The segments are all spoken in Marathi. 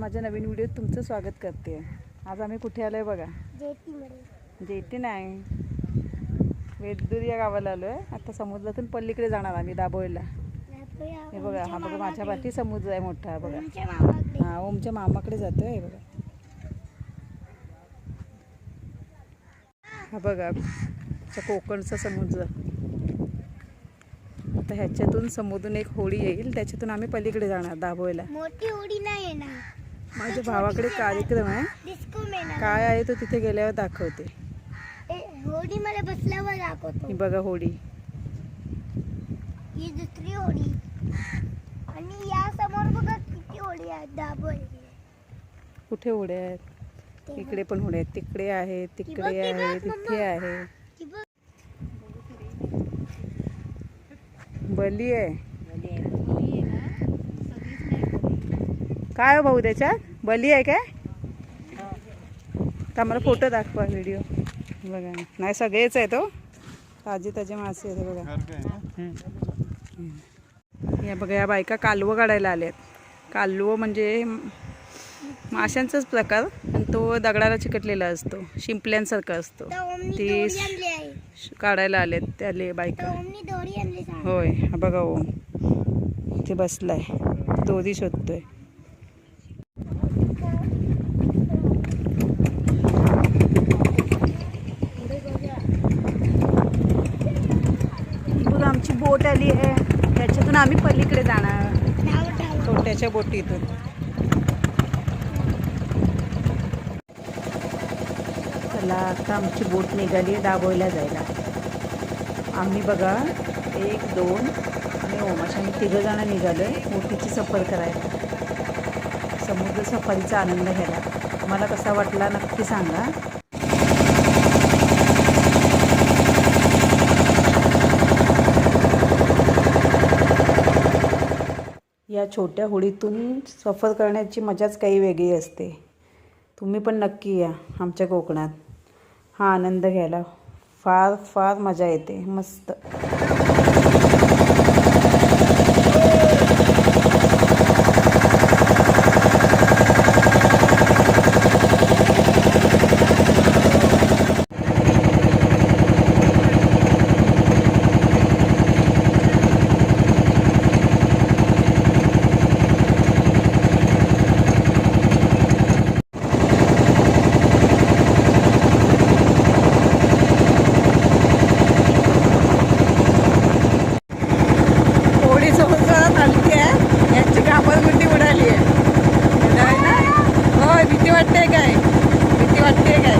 माझ्या नवीन व्हिडिओत तुमचं स्वागत करते. आज आम्ही कुठे आलो आहे बघा जेटी नाही. वेदूर या गावाला आलो आहे आता समुद्रातून पल्लीकडे जाणार आम्ही दाबोळीला हे बघा हा बघा माझ्या पाठी समुद्र आहे मोठा बघा. हा ओमच्या मामाकडे जातोय हे बघा. हा बघा कोकणचा समुद्र. आता ह्याच्यातून समुद्रून एक होडी येईल त्याच्यातून आम्ही पलीकडे जाणार दाबोळीला मोठी उडी नाही येणार. माझ्या भावाकडे कार्यक्रम आहे. काय आहे तो तिथे गेल्यावर दाखवते. होडी मला बसल्यावर दाखवतो. ही बघा होडी. ही दुसरी होडी. आणि या समोर बघा किती होडी आहेत. दाबोळी कुठे होड्या आहेत? इकडे पण होड्या आहेत. तिकडे आहे तिकडे आहे तिथे. आहे बली आहे. काय हो भाऊ त्याच्यात? बली आहे काय? तर मला फोटो दाखवा व्हिडिओ बघा. नाही सगळेच आहे तो ताजे ताजे मासे आहेत हे बघा या बघा या बायका कालवं काढायला आल्यात. कालवं म्हणजे माशांचाच प्रकार आणि तो दगडाला चिकटलेला असतो. शिंपल्यांसारखा असतो. ती आहे. काढायला आलेत त्याले बायका. होय हा बघा ओम. इथे बसलाय. दोरी शोधतोय ही बघा आमची बोट आली आहे. त्याच्यातून आम्ही पलीकडे जाणार. छोट्याच्या बोटीतून. चला आता आमची बोट निघाली आहे दाबोयला जायला. आम्ही बघा एक दोन आणि ओम आम्ही तिघं जणं निघालो आहे बोटीची सफर करायला. समुद्र सफारीचा आनंद घ्यायला. मला कसा वाटला नक्की सांगा. या छोट्या होडीतून सफर करण्याची मजाच काही वेगळी असते. तुम्ही पण नक्की या आमच्या कोकणात. हा आनंद घ्यायला फार फार मजा येते. मस्त होडी समुद्रात आली आहे यांची कापडगुंडी उडाली आहे नाही ना होय भीती वाटते काय? भीती वाटते काय?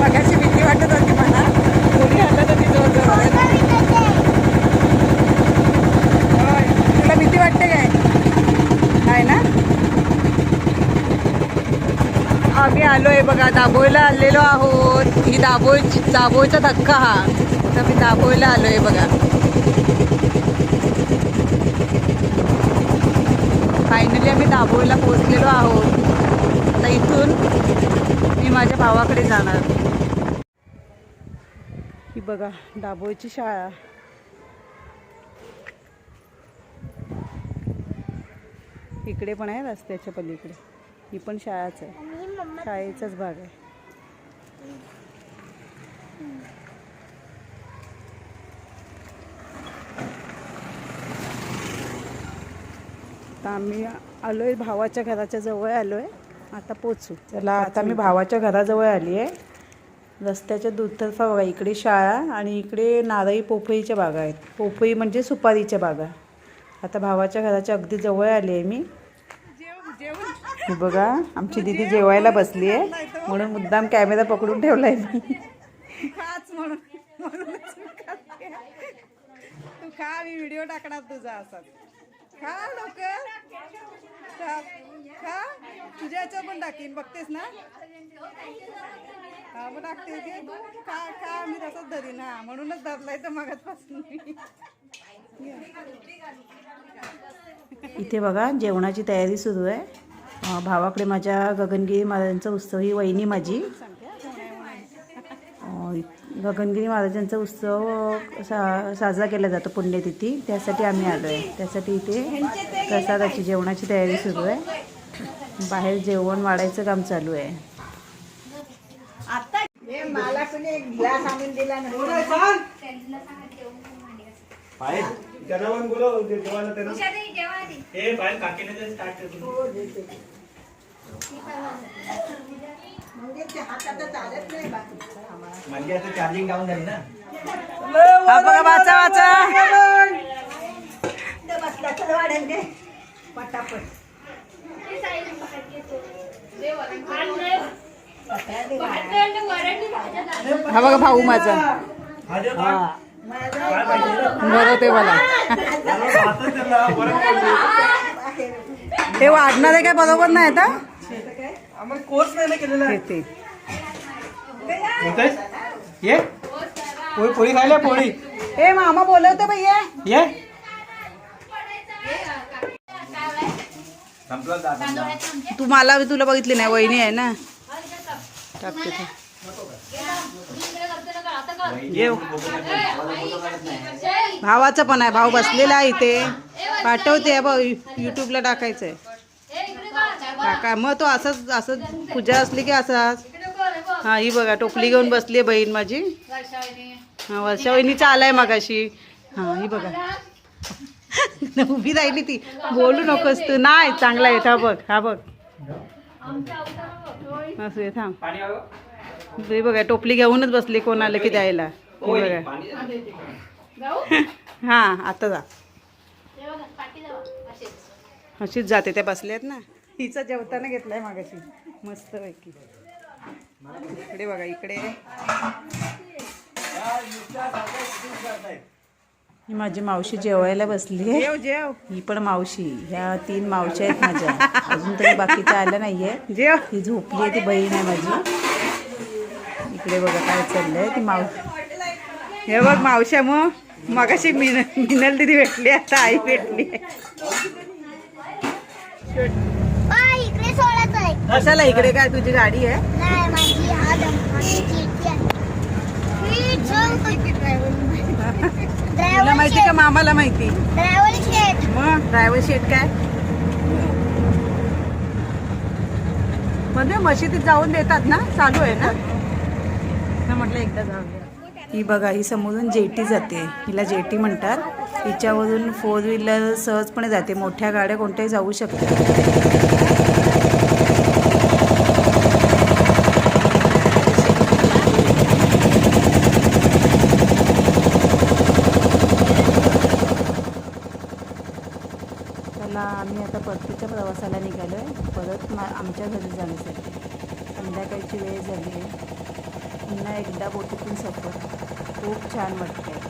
मगाशी भीती वाटत होती मला. होडी आलं तर ती जोर जोर होय. तुला भीती वाटते काय? नाही ना? आम्ही आलोय बघा दाबोईला आलेलो आहोत. ही दाबोई दाबोईचा धक्का हा. तर मी दाबोईला आलोय बघा. फायनली आम्ही दाबोईला पोहोचलेलो आहोत. आता इथून मी माझ्या भावाकडे जाणार. ही बघा दाबोईची शाळा. इकडे पण आहे रस्त्याच्या पलीकडे. ही पण शाळाच आहे. शाळेचाच भाग आहे. आता आम्ही आलोय भावाच्या घराच्या जवळ आलोय. आता पोचू. चला आता मी भावाच्या घराजवळ आली आहे रस्त्याच्या दुतर्फा बघा इकडे शाळा आणि इकडे नारळी पोपळीच्या बागा आहेत. पोपळी म्हणजे सुपारीच्या बागा. आता भावाच्या घराच्या अगदी जवळ आली आहे मी. बघा आमची दिदी जेवायला बसली आहे म्हणून मुद्दाम कॅमेरा पकडून ठेवलाय मी. म्हणून. तू खा मी व्हिडिओ टाकणार तुझा असा खा लोक खा खा. तुझ्या याच्यावर पण टाकीन बघतेस ना? हा मग टाकते की खा खा मी तसंच धरीन हा. म्हणूनच धरलाय तर मगाचपासून इथे बघा जेवणाची तयारी सुरू आहे. भावाकडे माझ्या गगनगिरी महाराजांचा उत्सव ही वहिनी माझी. गगनगिरी महाराजांचा उत्सव सा साजरा केला जातो पुण्यतिथी. त्यासाठी आम्ही आलो आहे त्यासाठी इथे प्रसादाची जेवणाची तयारी सुरू आहे. बाहेर जेवण वाढायचं काम चालू आहे. पण पायल काकीने ते स्टार्ट करतो म्हणजे आता चार्जिंग डाऊन झाली ना? हा बघा वाचा वाचा. हा बघा भाऊ माझा. पाहिजे बरं ते मला बरं. हे वाढणार आहे काय बरोबर नाही आता? आम्हाला कोर्स नाही ना केलेला. ते होतंय? ये. पोळी पोळी खायला पोळी. ए मामा बोलवतो भैया ये. दादा तू मला तुला बघितली नाही वहिनी आहे ना. टाकते ते. ये. भावाचं पण आहे भाऊ बसलेला आहे इथे. पाठवते बघ युट्यूबला टाकायचंय. काका मग तो असंच असंच पूजा असली की असाच हा ही बघा टोपली घेऊन बसली आहे बहीण माझी. हा वर्षा वहिनीचा आलाय मगाशी. हा ही बघा. उभी राहिली ती. बोलू नकोस तू. नाही चांगला आहे. हा बघ हा बघ. असू दे थांब? हे बघा टोपली घेऊनच बसली कोण आलं की द्यायला. हे बघा. हा आता जा. अशीच जाते त्या बसल्यात ना. हिचा जेवताना घेतलाय मागाशी. मस्त पैकी इकडे बघा इकडे. ही माझी मावशी जेवायला बसली आहे जेव जेव. ही पण मावशी. ह्या तीन मावशी आहेत माझ्या. अजून तरी बाकीच्या आल्या नाहीये. जेव. ही झोपली आहे ती बहीण आहे माझी. इकडे बघा काय चाललंय ती माव हे बघ मावशा मग मगाशी मिन मिनल दिदी भेटली आता आई भेटली. आहे कशाला इकडे काय तुझी गाडी आहे? नाही माझी हा तुला माहिती का मामाला माहिती? ड्रायव्हर शेट मग ड्रायव्हर सीट काय? म्हणजे मशिदीत जाऊन देतात ना? चालू आहे ना? म्हटलं एकदा जाऊया ही बघा ही समोरून जेटी जाते. हिला जेटी म्हणतात. हिच्यावरून फोर व्हीलर सहजपणे जाते. मोठ्या गाड्या कोणत्याही जाऊ शकतात त्याला आम्ही आता परतीच्या प्रवासाला निघालो आहे परत मा आमच्या घरी जाण्यासाठी. संध्याकाळची वेळ झाली. आहे पुन्हा एकदा बोटीतून सफर. खूप छान वाटतंय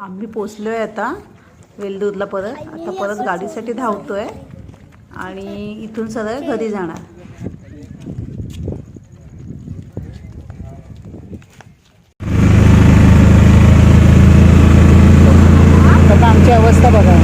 आम्ही पोचलो आहे आता वेलदूरला परत. आता परत गाडीसाठी धावतोय. आणि इथून सरळ घरी जाणार. आता आमची अवस्था बघा.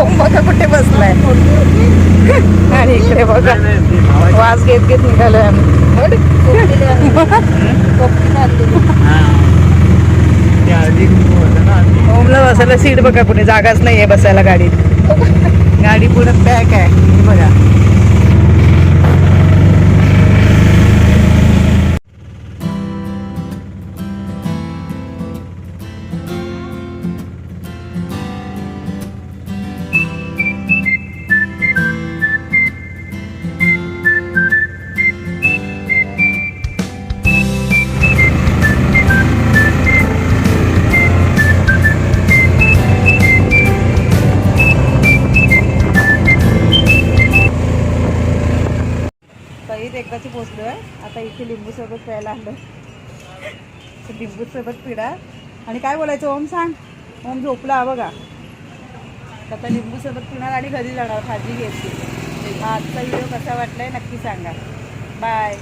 ओम बघा कुठे बसलाय? आणि इकडे बघा. वास घेत घेत निघालोय आम्ही. ओमला बसायला सीट बघा कुठे जागाच नाहीये बसायला गाडीत. गाडी पुढे पॅक आहे. ते एकाच पोचलो आहे आता इथे लिंबू सोबत प्यायला आलं लिंबू सरबत पिणार. आणि काय बोलायचं ओम सांग. ओम झोपला बघा. आता लिंबू सोबत पिणार आणि घरी जाणार भाजी घ्यायची. हा आजचा व्हिडिओ कसा वाटलाय नक्की सांगा. बाय